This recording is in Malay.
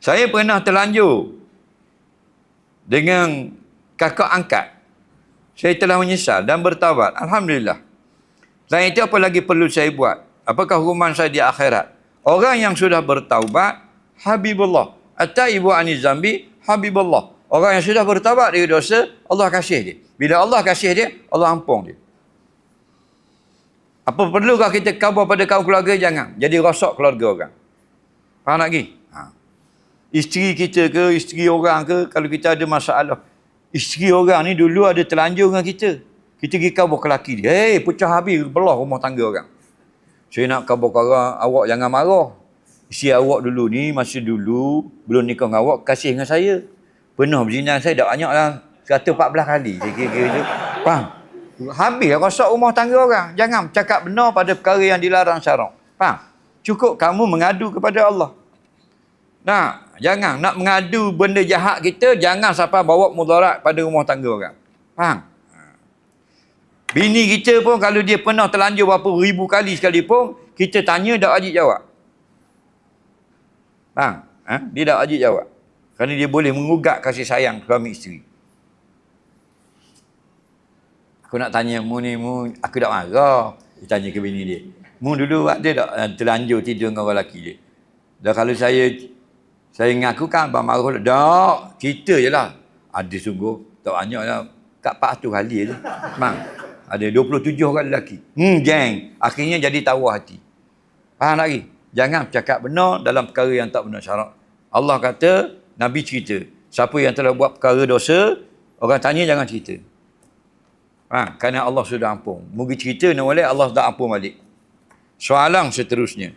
Saya pernah terlanjur dengan kakak angkat. Saya telah menyesal dan bertaubat. Alhamdulillah. Selain itu apa lagi perlu saya buat? Apakah hukuman saya di akhirat? Orang yang sudah bertaubat, Habibullah. At-taibu ani zambi, Habibullah. Orang yang sudah bertaubat dari dosa, Allah kasih dia. Bila Allah kasih dia, Allah ampun dia. Apa perlukah kita khabar pada kaum keluarga? Jangan. Jadi rosak keluarga orang. Faham lagi? Isteri kita ke, isteri orang ke, kalau kita ada masalah. Isteri orang ni dulu ada terlanjur dengan kita. Kita pergi khabar ke laki dia. Hei, pecah habis belah rumah tangga orang. Saya nak khabar ke awak jangan marah. Isteri awak dulu ni, masa dulu, belum nikah dengan awak, kasih dengan saya. Pernah berzina saya dah banyak lah. 114 kali. Saya kira-kira tu. Faham? Habis rosak rumah tangga orang. Jangan cakap benar pada perkara yang dilarang syarak. Faham? Cukup kamu mengadu kepada Allah. Nah, jangan nak mengadu benda jahat kita, jangan sampai bawa mudarat pada rumah tangga orang. Faham? Bini kita pun kalau dia pernah terlanjur berapa ribu kali sekalipun, kita tanya tak wajib jawab. Faham? Ha? Dia tak wajib jawab. Kerana dia boleh mengugat kasih sayang suami isteri. Aku nak tanya mu ni, mu, aku tak marah. Dia tanya ke bini dia. Mu dulu ada tak eh, terlanjur tidur dengan orang lelaki dia? Dan kalau saya saya ngaku kan Abang Maruf tak, kita je lah. Ada sungguh, tak banyak lah. Kat 400 kali je. Memang. Ada 27 orang lelaki. Hmm, geng. Akhirnya jadi tawa hati. Faham lagi? Jangan cakap benar dalam perkara yang tak benar syarak. Allah kata, Nabi cerita. Siapa yang telah buat perkara dosa, orang tanya jangan cerita. Ha, kerana Allah sudah ampun. Mungkin cerita nak boleh, Allah sudah ampun balik. Soalan seterusnya.